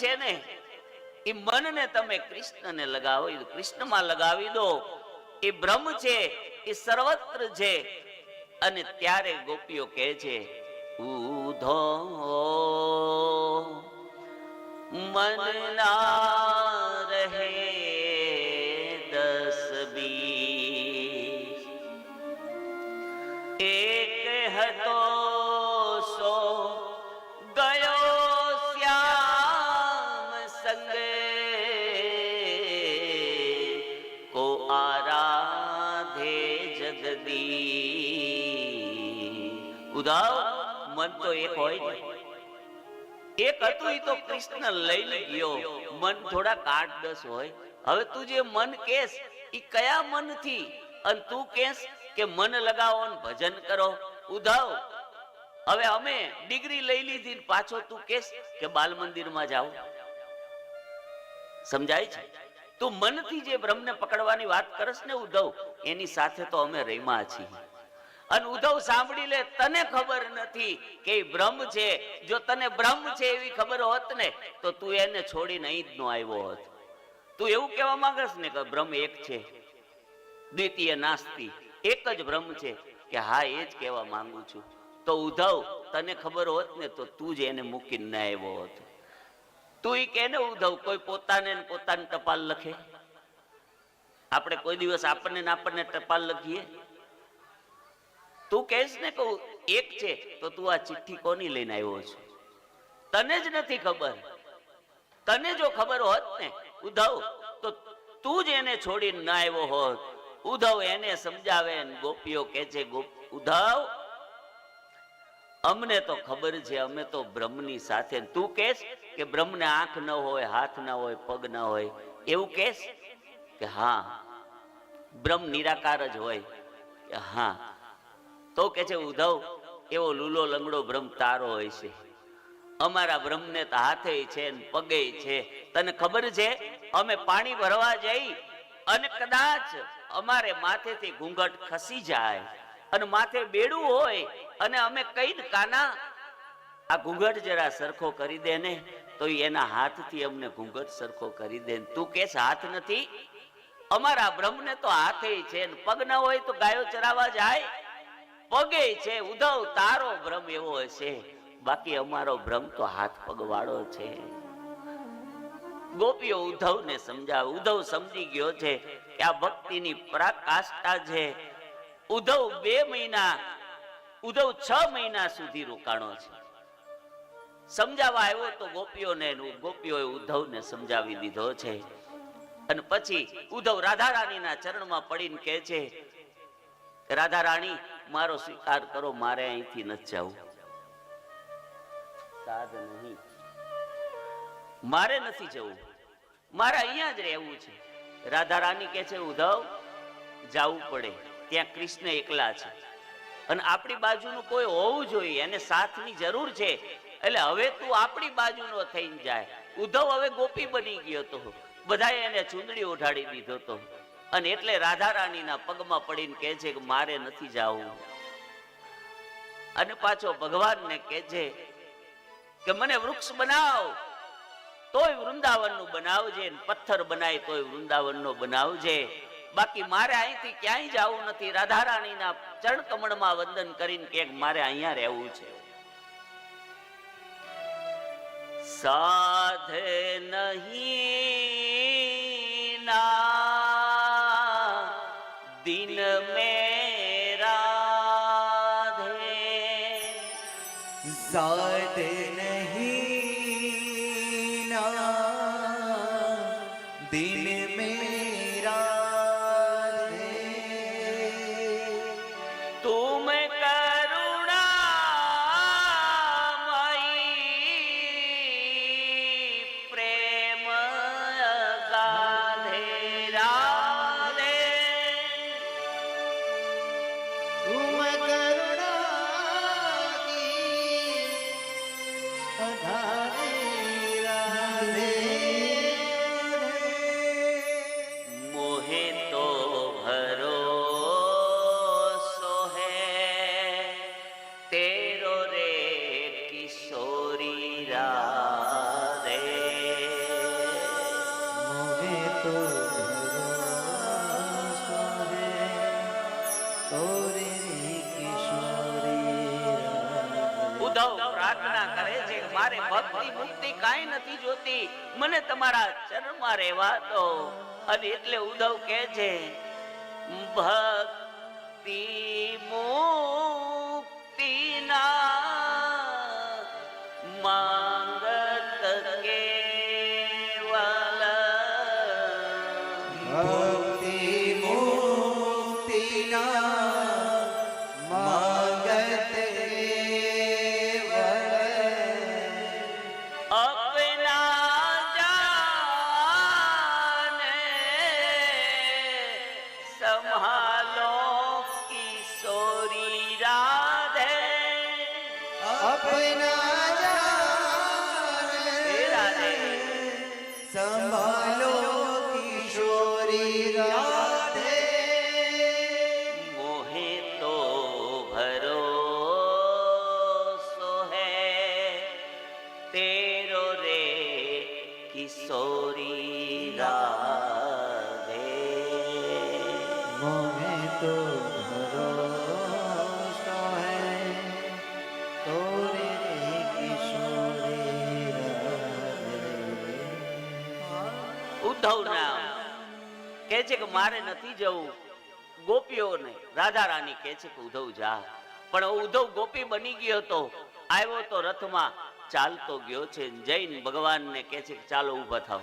છે ને એ મનને તમે કૃષ્ણને લગાવો કૃષ્ણમાં લગાવી દો. એ બ્રહ્મ છે, એ સર્વત્ર છે, અને ત્યારે ગોપીઓ કહે છે, ઉધો મન ના રહે દસ બી એક હતો ઉદાવ મન તો એક હોય એક હતું એ તો કૃષ્ણ લઈ ગયો. મન થોડા આઠ દસ હોય. હવે તું જે મન કેસ એ કયા મનથી? અને તું કેસ કે મન લગાવો ને ભજન કરો. ઉધાવ, હવે અમે ડિગ્રી લઈ લીધી પાછો તું કેસ કે બાલ મંદિરમાં જાઓ. સમજાય છે? તું મનથી જે બ્રહ્મને પકડવાની વાત કરસ ને ઉદ્ધવ, એની સાથે તો અમે રહીમાં છીએ. અને ઉદ્ધવ સાંભળી લે, તને ખબર નથી કે બ્રહ્મ છે. જો તને બ્રહ્મ છે એવી ખબર હોત ને, તો તું એને છોડીને અહીં જ નો આવ્યો હોત. તું એવું કહેવા માંગસ ને કે બ્રહ્મ એક છે. દ્વિતીય નાસ્તી, એક જ બ્રહ્મ છે. કે હા, એ જ કહેવા માંગુ છું. તો ઉધવ તને ખબર હોત ને, તો તું જ એને મૂકીને આવ્યો હોત. તું કે ને કોઈ પોતાને પોતાની ટપાલ લખે? આપણે કોઈ દિવસ આપણને આપણને ટપાલ લખીએ? તું કહેશ ને કહું એક છે, તો તું આ ચિઠ્ઠી કોની લઈને આવ્યો છે? તને જ નથી ખબર. તને જો ખબર હોત ને, ઉધવ, તો તું જ એને છોડીને ના આવ્યો હોત. ઉધવ એને સમજાવે ગોપીઓ કે છે ઉધવ અમને તો ખબર છે, અમે તો બ્રહ્મની સાથે. તું કહેશ કે બ્રહ્મને આંખ ન હોય, હાથ ન હોય, પગ ન હોય. એવું કહેશ કે હા, બ્રહ્મ નિરાકાર જ હોય. કે હા. તો કે છે ઉધવ એવો લૂલો લંગડો બ્રહ્મ તારો હોય છે. અમારા બ્રહ્મને તો હાથે છે ને પગે છે. તને ખબર છે, અમે પાણી ભરવા જઈ અને કદાચ અમારે માથેથી ઘૂંઘટ ખસી જાય અને માથે બેડું હોય અને અમે કઈ કાના? આ ઘૂંઘટ જરા સરખો કરી દે ને, તો એના હાથથી અમને ઘૂંઘટ સરખો કરી દે તું કેસ હાથ નથી? અમારા બ્રહ્મને તો હાથે છે પગ ના હોય તો ગાયો ચરાવા જાય. પગે છે, ઉધવ, તારો ભ્રમ એવો હશે. બાકી અમારો ભ્રમ તો હાથ પગ વાળો છે. ગોપીઓ ઉદ્ધવને સમજાવે. ઉદ્ધવ સમજી ગયો છે કે આ ભક્તિની પરાકાષ્ઠા છે. ઉદ્ધવ બે મહિના ઉદ્ધવ છ મહિના સુધી રોકાણો છે. સમજાવવા આવ્યો તો ગોપીઓને ગોપીઓએ ઉદ્ધવને સમજાવી દીધો છે. અને પછી ઉદ્ધવ રાધા રાણીના ચરણમાં પડીને કહે છે રાધા રાણી મારો સ્વીકાર કરો, મારે અહીંથી નથી જવું. સાધ નહીં. મારે નથી જવું. મારે અહીંયા જ રહેવું છે. રાધા રાણી કે છે, ઉદ્ધવ, જવું પડે. ત્યાં કૃષ્ણ એકલા છે. અને આપણી બાજુનું કોઈ હોવું જોઈએ, એને સાથની જરૂર છે. એટલે હવે તું આપણી બાજુનો થઈને જાય. ઉદ્ધવ હવે ગોપી બની ગયો તો. બધાએ એને ચૂંદડી ઓઢાડી દીધો તો. અને એટલે રાધા પગમાં પડીને કહે છે કે મારે નથી જાવું. અને પાછો ભગવાનને કહે છે કે મને વૃક્ષ બનાવ. તોય વૃંદાવનનું બનાવજે પથ્થર બનાય તોય વૃંદાવનનો બનાવજે. બાકી મારે અહીંથી ક્યાંય જવું નથી. રાધા રાણીના ચરણ કમળમાં વંદન કરીને કે મારે અહીંયા રહેવું છે. સાધે નહીં દિન મેરા સાધે નહીં ના દિન મારે ભક્તિ મુક્તિ કાંઈ નથી જોતી, મને તમારા ચરણમાં રહેવા દો. અને એટલે ઉદ્ધવ કહે છે, ભક્તિ મુક્તિના માંગત કેવલ કહે છે કે મારે નથી જવું. ગોપીઓને રાધા રાની કે છે કે ઉદ્ધવ જા. પણ ઉદ્ધવ ગોપી બની ગયો હતો આવ્યો તો રથમાં, ચાલતો ગયો છે. જૈન ભગવાનને કે છે કે ચાલો ઊભા થાવ